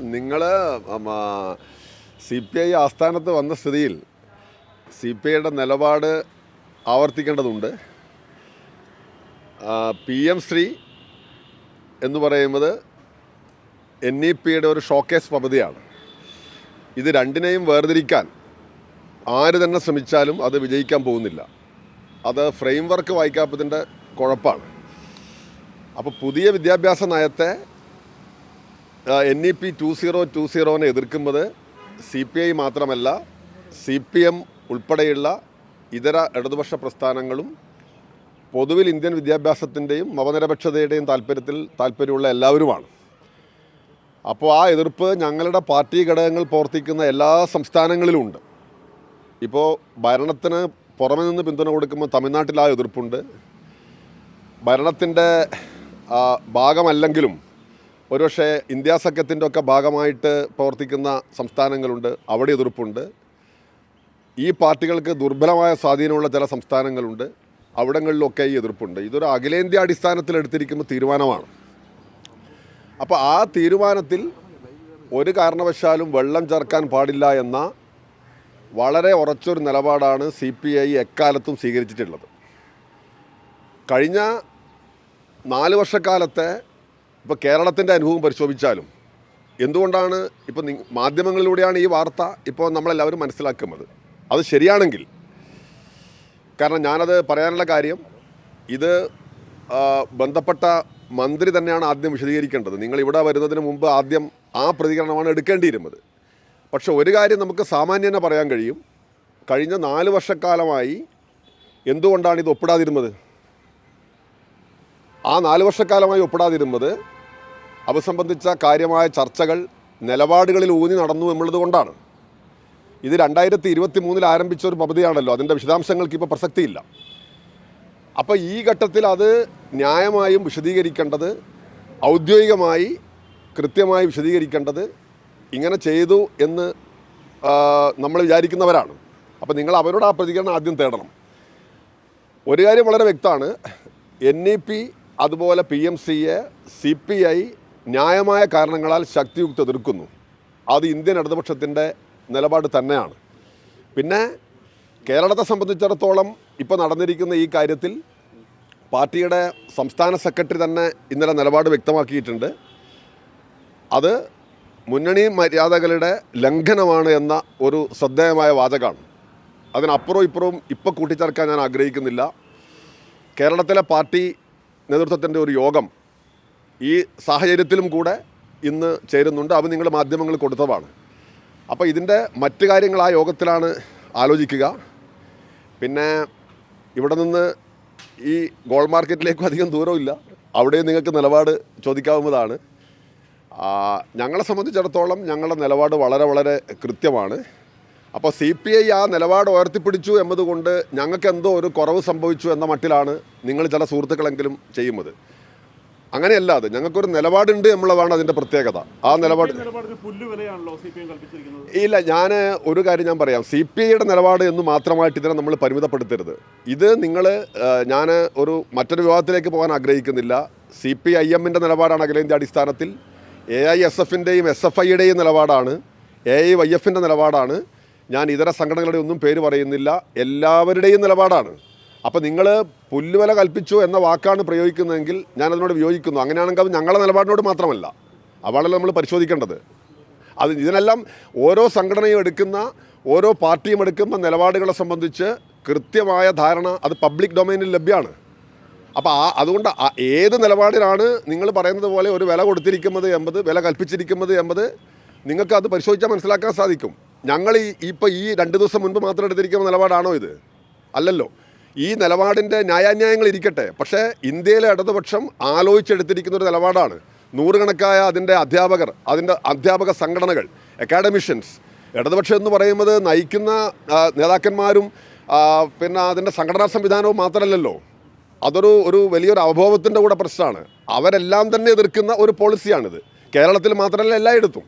നിങ്ങൾ C P I ആസ്ഥാനത്ത് വന്ന സ്ഥിതിയിൽ സി പി ഐയുടെ നിലപാട് ആവർത്തിക്കേണ്ടതുണ്ട്. പി എം ശ്രീ എന്ന് പറയുന്നത് എൻ ഇ പിയുടെ ഒരു ഷോക്കേസ് പദ്ധതിയാണ്. ഇത് രണ്ടിനെയും വേർതിരിക്കാൻ ആര് തന്നെ ശ്രമിച്ചാലും അത് വിജയിക്കാൻ പോകുന്നില്ല. അത് ഫ്രെയിം വർക്ക് വായിക്കാത്തതിന്റെ കുഴപ്പമാണ് അപ്പോൾ പുതിയ വിദ്യാഭ്യാസ നയത്തെ N E P two zero two സീറോനെ എതിർക്കുന്നത് സി പി ഐ മാത്രമല്ല സി പി എം ഉൾപ്പെടെയുള്ള ഇതര ഇടതുപക്ഷ പ്രസ്ഥാനങ്ങളും പൊതുവിൽ ഇന്ത്യൻ വിദ്യാഭ്യാസത്തിന്റെയും മതനിരപക്ഷതയുടെയും താല്പര്യത്തിൽ താല്പര്യമുള്ള എല്ലാവരുമാണ്. അപ്പോൾ ആ എതിർപ്പ് ഞങ്ങളുടെ പാർട്ടി ഘടകങ്ങൾ പ്രവർത്തിക്കുന്ന എല്ലാ സംസ്ഥാനങ്ങളിലും ഉണ്ട് ഇപ്പോൾ ഭരണത്തിന് പുറമെ നിന്ന് പിന്തുണ കൊടുക്കുമ്പോൾ തമിഴ്നാട്ടിൽ ആ എതിർപ്പുണ്ട്. ഭരണത്തിന്റെ ഭാഗമല്ലെങ്കിലും ഒരുപക്ഷെ ഇന്ത്യ സഖ്യത്തിന്റെ ഒക്കെ ഭാഗമായിട്ട് പ്രവർത്തിക്കുന്ന സംസ്ഥാനങ്ങളുണ്ട് അവിടെ എതിർപ്പുണ്ട്. ഈ പാർട്ടികൾക്ക് ദുർബലമായ സ്വാധീനമുള്ള ചില സംസ്ഥാനങ്ങളുണ്ട് അവിടങ്ങളിലൊക്കെ ഈ എതിർപ്പുണ്ട്. ഇതൊരു അഖിലേന്ത്യാ അടിസ്ഥാനത്തിൽ എടുത്തിരിക്കുന്ന തീരുമാനമാണ്. അപ്പോൾ ആ തീരുമാനത്തിൽ ഒരു കാരണവശാലും വെള്ളം ചേർക്കാൻ പാടില്ല എന്ന വളരെ ഉറച്ചൊരു നിലപാടാണ് സി പി ഐ എക്കാലത്തും സ്വീകരിച്ചിട്ടുള്ളത്. കഴിഞ്ഞ നാല് വർഷക്കാലത്തെ ഇപ്പോൾ കേരളത്തിന്റെ അനുഭവം പരിശോധിച്ചാലും എന്തുകൊണ്ടാണ് ഇപ്പോൾ മാധ്യമങ്ങളിലൂടെയാണ് ഈ വാർത്ത ഇപ്പോൾ നമ്മളെല്ലാവരും മനസ്സിലാക്കുന്നത്? അത് ശരിയാണെങ്കിൽ കാരണം ഞാനത് പറയാനുള്ള കാര്യം ഇത് ബന്ധപ്പെട്ട മന്ത്രി തന്നെയാണ് ആദ്യം വിശദീകരിക്കേണ്ടത്. നിങ്ങൾ ഇവിടെ വരുന്നതിന് മുമ്പ് ആദ്യം ആ പ്രതികരണമാണ് എടുക്കേണ്ടിയിരുന്നത്. പക്ഷേ ഒരു കാര്യം നമുക്ക് സാമാന്യനെ പറയാൻ കഴിയും. കഴിഞ്ഞ നാല് വർഷക്കാലമായി എന്തുകൊണ്ടാണ് ഇത് ഒപ്പിടാതിരുന്നത്? ആ നാല് വർഷക്കാലമായി ഒപ്പിടാതിരുന്നത് അത് സംബന്ധിച്ച കാര്യമായ ചർച്ചകൾ നിലപാടുകളിൽ ഊന്നി നടന്നു എന്നുള്ളത് കൊണ്ടാണ്. ഇത് രണ്ടായിരത്തി ഇരുപത്തി മൂന്നിൽ ആരംഭിച്ച ഒരു പദ്ധതിയാണല്ലോ അതിന്റെ വിശദാംശങ്ങൾക്ക് ഇപ്പോൾ പ്രസക്തിയില്ല. അപ്പോൾ ഈ ഘട്ടത്തിൽ അത് ന്യായമായും വിശദീകരിക്കേണ്ടത് ഔദ്യോഗികമായി കൃത്യമായി വിശദീകരിക്കേണ്ടത് ഇങ്ങനെ ചെയ്തു എന്ന് നമ്മൾ വിചാരിക്കുന്നവരാണ്. അപ്പോൾ നിങ്ങൾ അവരോട് ആ പ്രതികരണം ആദ്യം തേടണം. ഒരു കാര്യം വളരെ വ്യക്തമാണ്. എൻ ഇ പി അതുപോലെ പി എം സിയെ സി പി ഐ ന്യായമായ കാരണങ്ങളാൽ ശക്തിയുക്ത എതിർക്കുന്നു അത് ഇന്ത്യൻ ഇടതുപക്ഷത്തിന്റെ നിലപാട് തന്നെയാണ്. പിന്നെ കേരളത്തെ സംബന്ധിച്ചിടത്തോളം ഇപ്പോൾ നടന്നിരിക്കുന്ന ഈ കാര്യത്തിൽ പാർട്ടിയുടെ സംസ്ഥാന സെക്രട്ടറി തന്നെ ഇന്നലെ നിലപാട് വ്യക്തമാക്കിയിട്ടുണ്ട്. അത് മുന്നണി മര്യാദകളുടെ ലംഘനമാണ് എന്ന ഒരു ശ്രദ്ധേയമായ വാചകമാണ്. അതിനപ്പുറവും ഇപ്പുറവും ഇപ്പോൾ കൂട്ടിച്ചേർക്കാൻ ഞാൻ ആഗ്രഹിക്കുന്നില്ല. കേരളത്തിലെ പാർട്ടി നേതൃത്വത്തിന്റെ ഒരു യോഗം ഈ സാഹചര്യത്തിലും കൂടെ ഇന്ന് ചേരുന്നുണ്ട്. അത് നിങ്ങൾ മാധ്യമങ്ങൾ കൊടുത്തതാണ്. അപ്പോൾ ഇതിന്റെ മറ്റു കാര്യങ്ങൾ ആ യോഗത്തിലാണ് ആലോചിക്കുക. പിന്നെ ഇവിടെ നിന്ന് ഈ ഗോൾ മാർക്കറ്റിലേക്കും അധികം ദൂരമില്ല അവിടെയും നിങ്ങൾക്ക് നിലപാട് ചോദിക്കാവുന്നതാണ്. ഞങ്ങളെ സംബന്ധിച്ചിടത്തോളം ഞങ്ങളുടെ നിലപാട് വളരെ വളരെ കൃത്യമാണ്. അപ്പോൾ സി പി ഐ ആ നിലപാട് ഉയർത്തിപ്പിടിച്ചു എന്നതുകൊണ്ട് ഞങ്ങൾക്ക് എന്തോ ഒരു കുറവ് സംഭവിച്ചു എന്ന മട്ടിലാണ് നിങ്ങൾ ചില സുഹൃത്തുക്കളെങ്കിലും ചെയ്യുന്നത്. അങ്ങനെയല്ല അത്. ഞങ്ങൾക്കൊരു നിലപാടുണ്ട് എന്നുള്ളതാണ് അതിന്റെ പ്രത്യേകത. ആ നിലപാട് ഇല്ല ഞാൻ ഒരു കാര്യം ഞാൻ പറയാം. സി പി ഐയുടെ നിലപാട് എന്ന് മാത്രമായിട്ട് ഇതിനെ നമ്മൾ പരിമിതപ്പെടുത്തരുത്. ഇത് നിങ്ങൾ ഞാൻ ഒരു മറ്റൊരു വിവാദത്തിലേക്ക് പോകാൻ ആഗ്രഹിക്കുന്നില്ല. സി പി ഐ എമ്മിന്റെ നിലപാടാണ് അഖിലേന്ത്യാ അടിസ്ഥാനത്തിൽ. എ ഐ എസ് എഫിന്റെയും എസ് എഫ് ഐയുടെയും നിലപാടാണ്. എ ഐ വൈ എഫിന്റെ നിലപാടാണ്. ഞാൻ ഇതര സംഘടനകളുടെ ഒന്നും പേര് പറയുന്നില്ല. എല്ലാവരുടെയും നിലപാടാണ്. അപ്പോൾ നിങ്ങൾ പുല്ലുവില കൽപ്പിച്ചു എന്ന വാക്കാണ് പ്രയോഗിക്കുന്നതെങ്കിൽ ഞാൻ അതിനോട് വിയോജിക്കുന്നു. അങ്ങനെയാണെങ്കിൽ അത് ഞങ്ങളുടെ നിലപാടിനോട് മാത്രമല്ല. അവളെ നമ്മൾ പരിശോധിക്കേണ്ടത്. അത് ഇതിനെല്ലാം ഓരോ സംഘടനയും എടുക്കുന്ന ഓരോ പാർട്ടിയും എടുക്കുന്ന നിലപാടുകളെ സംബന്ധിച്ച് കൃത്യമായ ധാരണ അത് പബ്ലിക് ഡൊമൈനിൽ ലഭ്യമാണ്. അപ്പോൾ ആ അതുകൊണ്ട് ഏത് നിലപാടിലാണ് നിങ്ങൾ പറയുന്നത് പോലെ ഒരു വില കൊടുത്തിരിക്കുന്നത് എൺപത് വില കൽപ്പിച്ചിരിക്കുന്നത് എൺപത് നിങ്ങൾക്ക് അത് പരിശോധിച്ചാൽ മനസ്സിലാക്കാൻ സാധിക്കും. ഞങ്ങൾ ഈ ഇപ്പോൾ ഈ രണ്ട് ദിവസം മുൻപ് മാത്രം എടുത്തിരിക്കുന്ന നിലപാടാണോ ഇത്? അല്ലല്ലോ. ഈ നിലപാടിന്റെ ന്യായാന്യായങ്ങൾ ഇരിക്കട്ടെ. പക്ഷേ ഇന്ത്യയിലെ ഇടതുപക്ഷം ആലോചിച്ചെടുത്തിരിക്കുന്ന ഒരു നിലപാടാണ്. നൂറുകണക്കായ അതിന്റെ അധ്യാപകർ അതിന്റെ അധ്യാപക സംഘടനകൾ അക്കാഡമിഷ്യൻസ് ഇടതുപക്ഷം എന്ന് പറയുന്നത് നയിക്കുന്ന നേതാക്കന്മാരും പിന്നെ അതിന്റെ സംഘടനാ സംവിധാനവും മാത്രമല്ലല്ലോ. അതൊരു ഒരു വലിയൊരു അവബോധത്തിന്റെ കൂടെ പ്രശ്നമാണ്. അവരെല്ലാം തന്നെ എതിർക്കുന്ന ഒരു പോളിസിയാണിത് കേരളത്തിൽ മാത്രമല്ല എല്ലായിടത്തും.